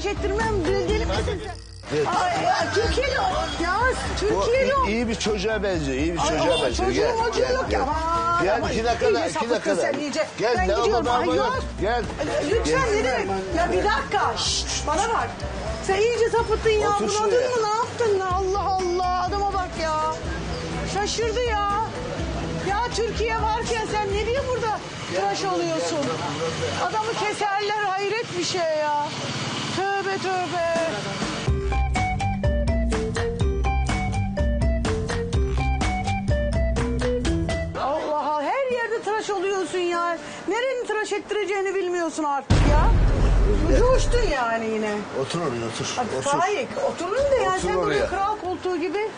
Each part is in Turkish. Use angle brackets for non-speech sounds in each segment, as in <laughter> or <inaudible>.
tıraş ettirmem. Deli deli misin sen? Evet. Ay, ya, Türkiye'li o. Ya Türkiye'li o. iyi, bir çocuğa benziyor. iyi bir Ay, çocuğa o benziyor. çocuğun çocuğu yok ya. Aman, Gel aman. iki dakikada, İyice iki sapıttın dakikada. sen iyice. Gel Ben ne gidiyorum. Ay, yok. Gel. Lütfen ne demek? Ya bir dakika. Şşt, bana bak. Sen iyice sapıttın ya. Otur Bunadın şuraya. mı? Ne yaptın? Allah Allah. Adama bak ya. Şaşırdı ya. Ya Türkiye varken sen ne diye burada tıraş oluyorsun? Adamı keserler hayret bir şey ya. Tövbe tövbe. Allah Allah her yerde tıraş oluyorsun ya. Nerenin tıraş ettireceğini bilmiyorsun artık ya. Coştun yani yine. Otur oraya otur. Otur. Faik oturun da ya Otur sen böyle oraya. kral koltuğu gibi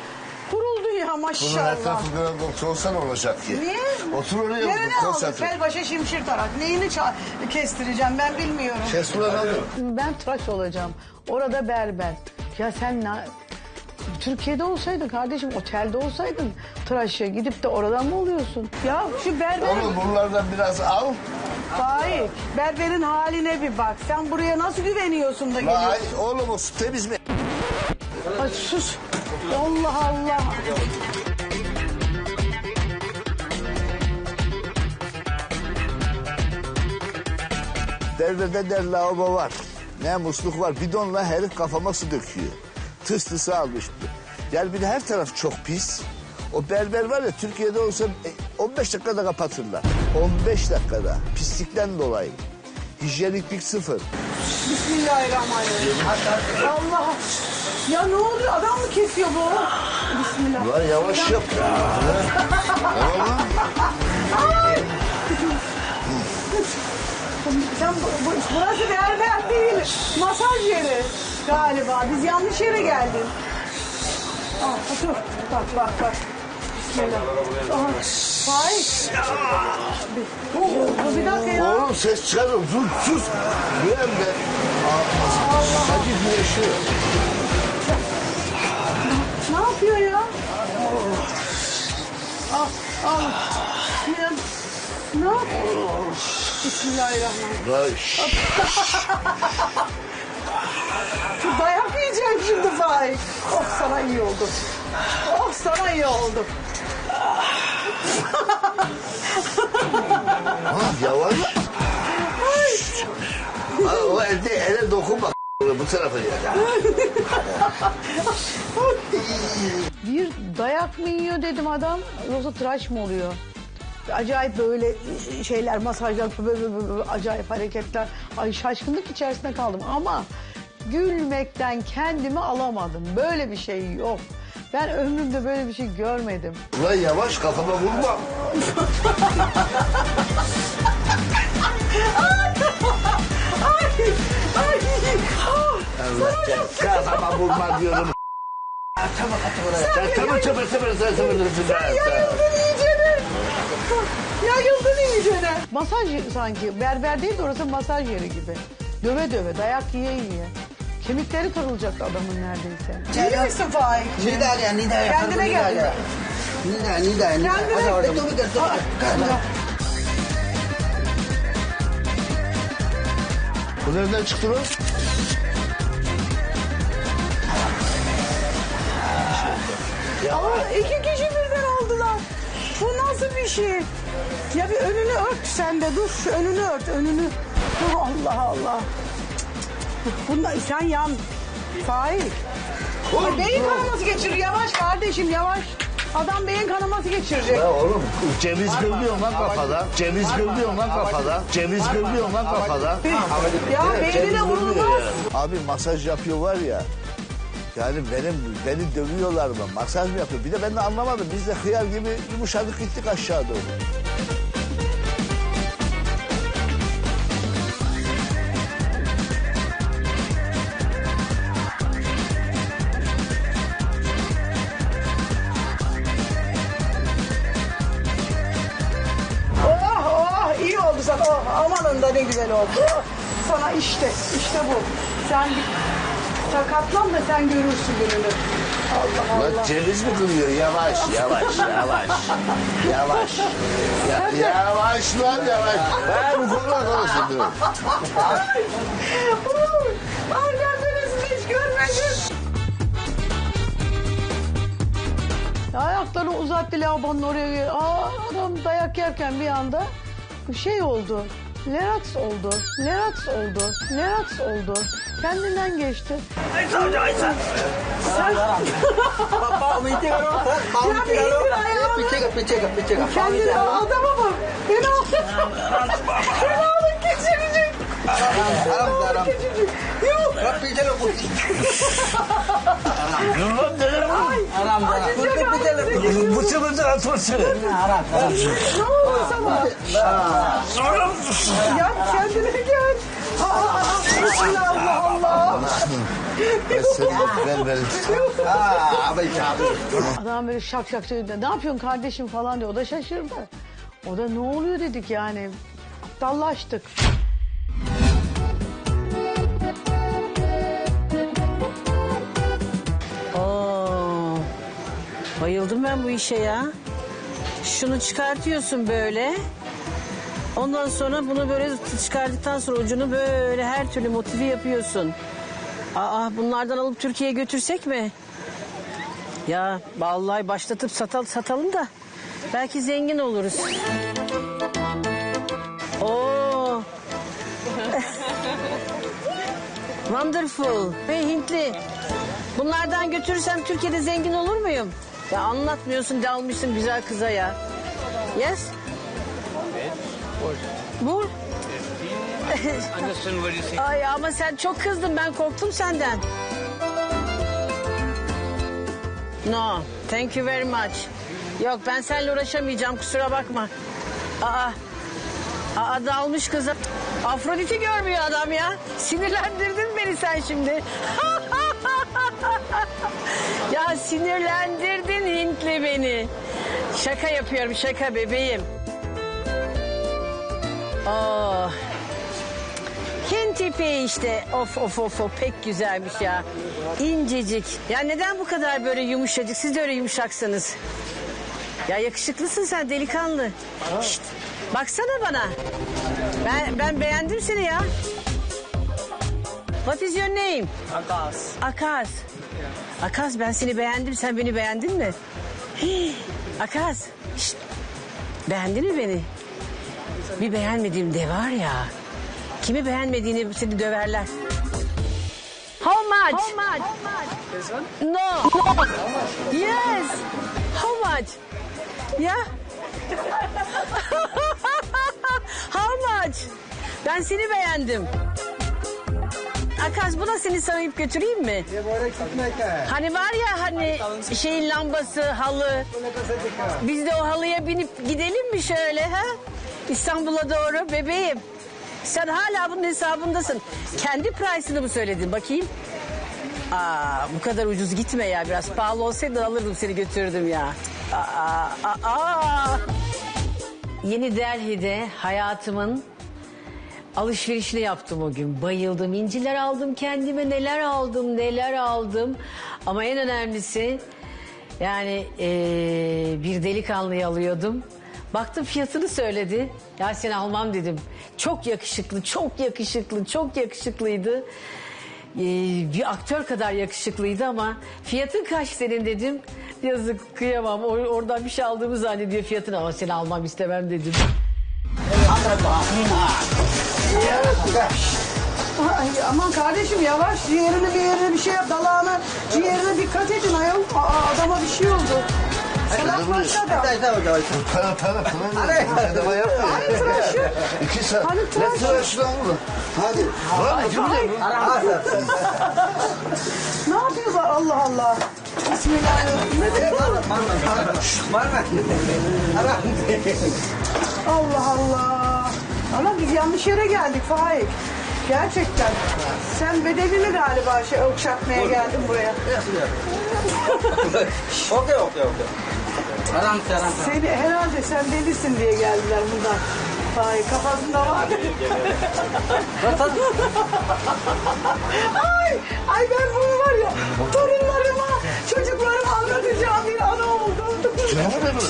ya Bunun maşallah. tarafı kadar doktor olsa ne olacak ki? Niye? Otur oraya Nerene aldın? konsantre. Kel başa şimşir tarak. Neyini ça- kestireceğim ben bilmiyorum. Kes buradan hadi. Ben tıraş olacağım. Orada berber. Ya sen ne... Türkiye'de olsaydın kardeşim otelde olsaydın tıraşa gidip de oradan mı oluyorsun? Ya şu berber... Oğlum bunlardan biraz al. Faik berberin haline bir bak. Sen buraya nasıl güveniyorsun da geliyorsun? Vay oğlum o su temiz mi? Ay sus. Allah Allah. Devrede der lavabo var. Ne musluk var. Bidonla herif kafama su döküyor. Tıs tısı almış. Gel bir de her taraf çok pis. O berber var ya Türkiye'de olsa e, 15 dakikada kapatırlar. 15 dakikada. Pislikten dolayı. Hijyeniklik sıfır. Bismillahirrahmanirrahim. Allah. Ya ne oluyor? Adam mı kesiyor bu? Bismillah. Ulan yavaş yap. Sen bu- bu- burası berber değil. Masaj yeri galiba. Biz yanlış yere geldik. Aa, otur. Bak bak bak. Bismillah. Aha. Faik. Oh, bir dakika ya. Oğlum ses çıkarın. Sus sus. Duyan be. Hadi güneşiyor. Ne yapıyor ya? Al, al. Ya, ne yapıyor? Bismillahirrahmanirrahim. Vay, <laughs> şş. Dayak yiyeceğim şimdi Faik. Oh sana iyi oldu. Oh sana iyi oldu. Ha, yavaş. Ha, o elde ele dokunma. <laughs> Bu tarafa ya. <laughs> Bir dayak mı yiyor dedim adam yoksa tıraş mı oluyor? Acayip böyle şeyler, masajlar, böyle, böyle, böyle acayip hareketler. Ay şaşkınlık içerisinde kaldım ama gülmekten kendimi alamadım. Böyle bir şey yok. Ben ömrümde böyle bir şey görmedim. Ulan yavaş kafama vurma. Ay, ay, ah, Allah sen kafama vurma diyorum. Tamam tamam tamam tamam tamam tamam Yayıldın iyicene. Yayıldın iyicene. Masaj sanki. Berber değil de orası masaj yeri gibi. Döve döve, dayak yiye yiye. Kemikleri kırılacak adamın neredeyse. İyi misin Faik? Nida ya Nida ya. Kendine gel. Nida Nida Nida. Kendine gel. dur dur. Aa, Bu nereden çıktı lan? Aa, iki kişi birden oldular. Bu nasıl bir şey? Ya bir önünü ört sen de dur. Şu önünü ört önünü. Oh, Allah Allah. Bunda sen yan. Faik. Ay, beyin kanaması geçirir. Yavaş kardeşim yavaş. Adam beyin kanaması geçirecek. Ya oğlum ceviz kırmıyorsun lan kafada. Ceviz kırmıyorsun lan kafada. Ceviz kırmıyorsun lan kafada. Ya Evet, beynine ceviz vurulmaz. ya. Abi masaj yapıyor var ya. Yani benim beni dövüyorlar mı? Masaj mı yapıyor? Bir de ben de anlamadım. Biz de hıyar gibi yumuşadık gittik aşağı doğru. oldu. Sana işte, işte bu. Sen bir sakatlan da sen görürsün gününü. Allah Allah. Bak ceviz mi kırıyor? Yavaş, yavaş, yavaş. yavaş. Ya, yavaş lan yavaş. Ben bu konuda konuştum. Ay ben hiç görmedim. Ayakları uzattı lavabonun oraya. Aa, adam dayak yerken bir anda bir şey oldu. Leraks oldu. Leraks oldu. Leraks oldu. Kendinden geçti. Bir karo. indir ayağını. Picek ka, picek ka, picek ka. Mau kendini adama bak. Beni alın. Beni alın geçirecek. Haram. Geçirecek. Yok. Kau picek ka, putih. Dur lan çımızı atması. Haram, haram. Ne oldu sana? Sonra Ya kendine gel. Aa, Allah Allah. Ben seni ver verin. Abang cakap. Adam böyle şak şak söyledi. Ne yapıyorsun kardeşim falan diyor. O da şaşırdı. O da ne oluyor dedik yani. Aptallaştık. Bayıldım ben bu işe ya. Şunu çıkartıyorsun böyle. Ondan sonra bunu böyle çıkardıktan sonra ucunu böyle her türlü motifi yapıyorsun. Aa bunlardan alıp Türkiye'ye götürsek mi? Ya vallahi başlatıp satal satalım da belki zengin oluruz. Oo. <laughs> Wonderful. Hey Hintli. Bunlardan götürürsem Türkiye'de zengin olur muyum? Ya anlatmıyorsun dalmışsın güzel kıza ya. Yes? Bu? <laughs> Ay ama sen çok kızdın ben korktum senden. No, thank you very much. Yok ben seninle uğraşamayacağım kusura bakma. Aa, aa dalmış kızım. Afrodit'i görmüyor adam ya. Sinirlendirdin beni sen şimdi. <laughs> ya sinirlendirdin Hintli beni. Şaka yapıyorum şaka bebeğim. Oh. Hint ipeği işte. Of of of of pek güzelmiş ya. İncecik. Ya neden bu kadar böyle yumuşacık? Siz de öyle yumuşaksınız. Ya yakışıklısın sen delikanlı. Şşt, baksana bana. Ben ben beğendim seni ya. What is your name? Akas. Akas. Akas ben seni beğendim. Sen beni beğendin mi? <gasps> Hii, Akas. Şşt, beğendin mi beni? Bir beğenmediğim de var ya. Kimi beğenmediğini seni döverler. How much? How much? No. Yes. How much? Ya. <laughs> How much? Ben seni beğendim. Akas buna seni sarayıp götüreyim mi? Hani var ya hani şeyin lambası, halı. Biz de o halıya binip gidelim mi şöyle ha? İstanbul'a doğru bebeğim. Sen hala bunun hesabındasın. Kendi price'ını mı söyledin bakayım? Aa, bu kadar ucuz gitme ya biraz pahalı olsaydı alırdım seni götürdüm ya. Aa, aa, aa. Yeni Delhi'de hayatımın alışverişini yaptım o gün. Bayıldım. İnciler aldım kendime. Neler aldım, neler aldım. Ama en önemlisi yani eee, bir delikanlıyı alıyordum. Baktım fiyatını söyledi. Ya seni almam dedim. Çok yakışıklı, çok yakışıklı, çok yakışıklıydı. Eee, bir aktör kadar yakışıklıydı ama fiyatın kaç senin dedim. Yazık kıyamam. Or- oradan bir şey aldığımı zannediyor fiyatını ama seni almam istemem dedim. Ay, aman kardeşim yavaş ciğerini bir yerine bir şey yap. Dalağına ciğerine dikkat edin ayol. Aa, adama bir şey oldu. Jauh itu. Para para para. Adama yapma. Hani tıraşı? İki saat. Hani Ne tıraş? tıraş lan bu? Hadi. Lan kim bilir. Ne yapıyorlar Allah Allah. Bismillahirrahmanirrahim. Mana? Haram. Allah Allah. Ama biz yanlış yere geldik Faik. Gerçekten. Sen bedevi mi galiba şey okşatmaya geldin buraya? <laughs> Okey, okey, okey. Haram. sir. Seni herhalde sen delisin diye geldiler bundan. Faik kafasında var. ay, ay ben bunu var ya torunlarıma, çocuklarıma anlatacağım bir ana oldum. Ne bu?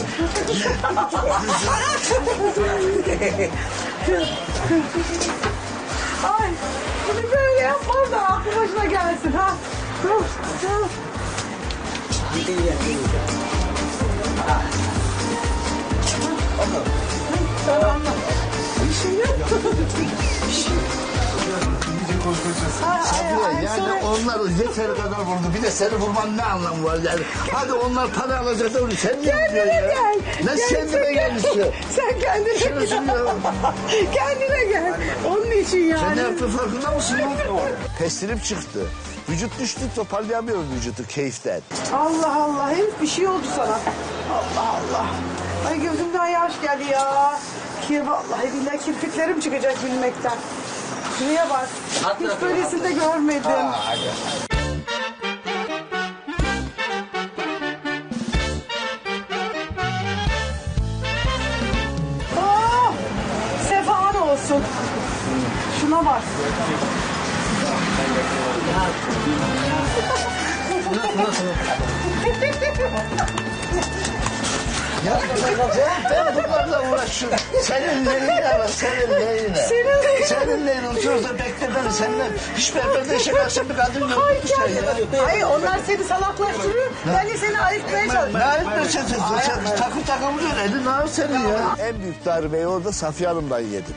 Ay bunu böyle yapmaz da aklı başına gelsin ha. Dur, dur. Şimdi... Ay, ay, ay, yani sonra- onlar yeteri kadar vurdu. Bir de seni vurman ne anlamı var yani? Hadi onlar para alacak da sen ne Kendine ya? gel. Ne Gel, sen- gel işte. Sen kendine gel. kendine gel. Onun için yani. Sen ne yaptın farkında mısın? Pestilip çıktı. Vücut düştü toparlayamıyor vücudu keyiften. Allah Allah herif bir şey oldu sana. Allah Allah. Ay gözümden yaş geldi ya. Ki vallahi billahi kirpiklerim çıkacak gülmekten. Şuraya bak. Hiç böylesini de görmedim. Oh, sefan olsun. Şuna bak. Ya <laughs> ben bunlarla uğraşıyorum. Senin neyine var, senin neyine? Senin neyine? Senin neyine oturuyoruz da bekle beni senden. Hiç berberde işe kalksan bir kadın yok. Ay sen. Ay onlar seni salaklaştırıyor. Ben de seni ayıkmaya Ne çalışıyorum. etmiyorsun sen? Sen takım takım vuruyorsun. Elin ağır senin ya. En büyük darbeyi orada Safiye Hanım'dan yedim.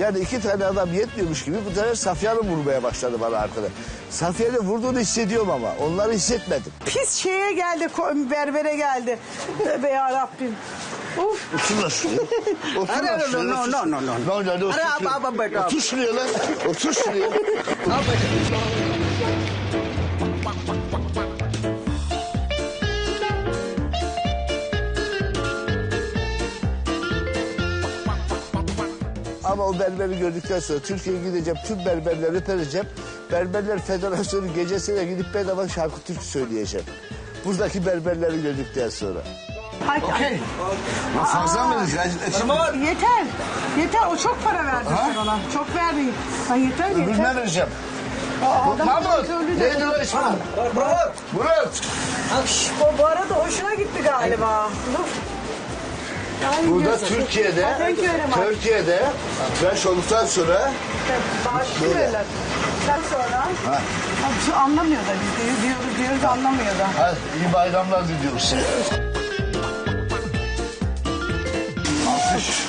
Yani iki tane adam yetmiyormuş gibi bu sefer Safiye Hanım vurmaya başladı bana arkada. Safiye'nin vurduğunu hissediyorum ama onları hissetmedim. Pis şeye geldi, berbere geldi. Tövbe ya <laughs> Rabbim. Uf. Otur lan şuraya. Otur lan şuraya. no, no, no, no. No, no, no. Otur şuraya lan. Otur şuraya. O berberi gördükten sonra Türkiye'ye gideceğim, tüm berberleri öpereceğim. Berberler Federasyonu gecesine gidip bedava şarkı türkü söyleyeceğim. Buradaki berberleri gördükten sonra. Ay, ay. Fazla mı? Yeter. Yeter. O çok para verdin sen ona. Çok verdin. Ay yeter Öbürüne yeter. vereceğim. Aa, adam Mahmut, neydi lan ismin? Murat. Murat. Şş, Bu, bu arada hoşuna gitti galiba. Dur. Burada. Türkiye'de, Ha. Türkiye'de tıraş olduktan sonra Bağışlıyorlar. Sen sonra. Ha, şu anlamıyor da biz diyor- diyoruz diyoruz anlamıyor da. hadi iyi bayramlar diliyoruz size. Alkış.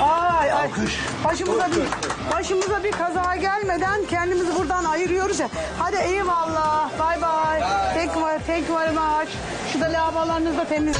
Ay ay. Alkış. Başımıza bir başımıza bir kaza gelmeden kendimizi buradan ayırıyoruz ya. Hadi eyvallah. Bye bye. Thank you, thank you very much. Şurada lavabolarınız da temiz.